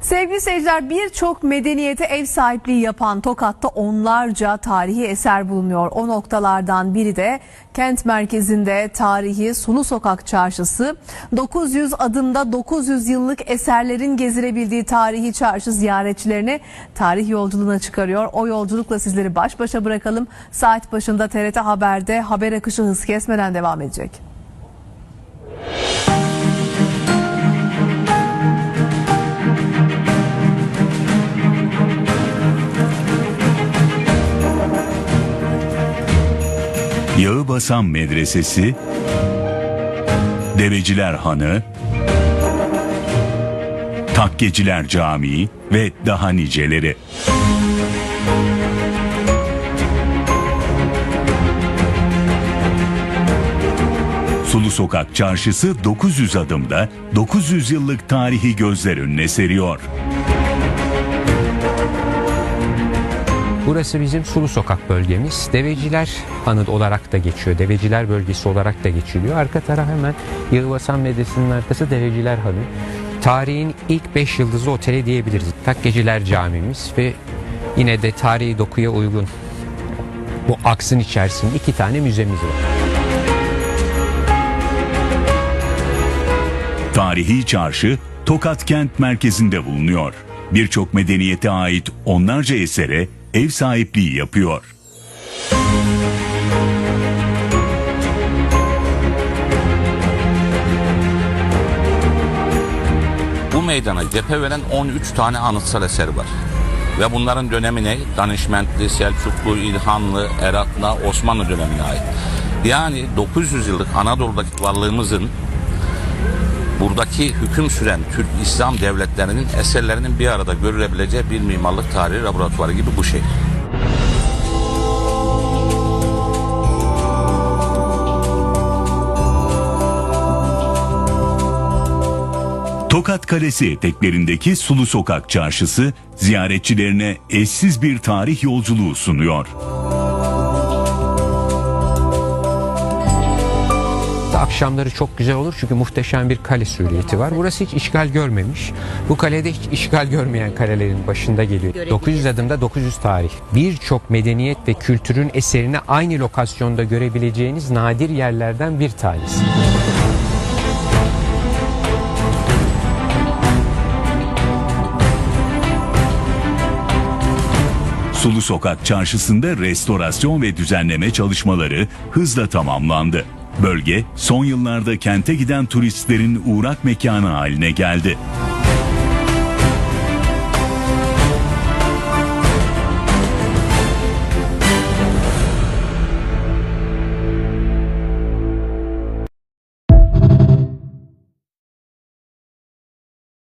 Sevgili seyirciler birçok medeniyete ev sahipliği yapan Tokat'ta onlarca tarihi eser bulunuyor. O noktalardan biri de kent merkezinde tarihi Sulu Sokak Çarşısı. 900 adımda 900 yıllık eserlerin gezilebildiği tarihi çarşı ziyaretçilerini tarih yolculuğuna çıkarıyor. O yolculukla sizleri baş başa bırakalım. Saat başında TRT Haber'de haber akışı hız kesmeden devam edecek. Yağıbasan Medresesi, Deveciler Hanı, Takkeciler Camii ve daha niceleri. Sulu Sokak Çarşısı 900 adımda 900 yıllık tarihi gözler önüne seriyor. Burası bizim Sulu Sokak bölgemiz. Deveciler Hanı olarak da geçiyor. Deveciler bölgesi olarak da geçiliyor. Arka taraf hemen Yığıbasan Medresi'nin arkası Deveciler Hanı. Tarihin ilk 5 yıldızlı oteli diyebiliriz. Takkeciler Camimiz ve yine de tarihi dokuya uygun bu aksın içerisinde iki tane müzemiz var. Tarihi çarşı Tokat kent merkezinde bulunuyor. Birçok medeniyete ait onlarca esere ev sahipliği yapıyor. Bu meydana cephe veren 13 tane anıtsal eser var. Ve bunların dönemi ne? Danışmentli, Selçuklu, İlhanlı, Eratlı, Osmanlı dönemine ait. Yani 900 yıllık Anadolu'daki varlığımızın buradaki hüküm süren Türk İslam devletlerinin eserlerinin bir arada görülebileceği bir mimarlık tarihi laboratuvarı gibi bu şey. Tokat Kalesi eteklerindeki Sulu Sokak Çarşısı ziyaretçilerine eşsiz bir tarih yolculuğu sunuyor. Akşamları çok güzel olur çünkü muhteşem bir kale süriyeti var. Burası hiç işgal görmemiş. Bu kalede hiç işgal görmeyen kalelerin başında geliyor. 900 adımda 900 tarih. Birçok medeniyet ve kültürün eserini aynı lokasyonda görebileceğiniz nadir yerlerden bir tanesi. Sulu Sokak Çarşısı'nda restorasyon ve düzenleme çalışmaları hızla tamamlandı. Bölge son yıllarda kente giden turistlerin uğrak mekanı haline geldi.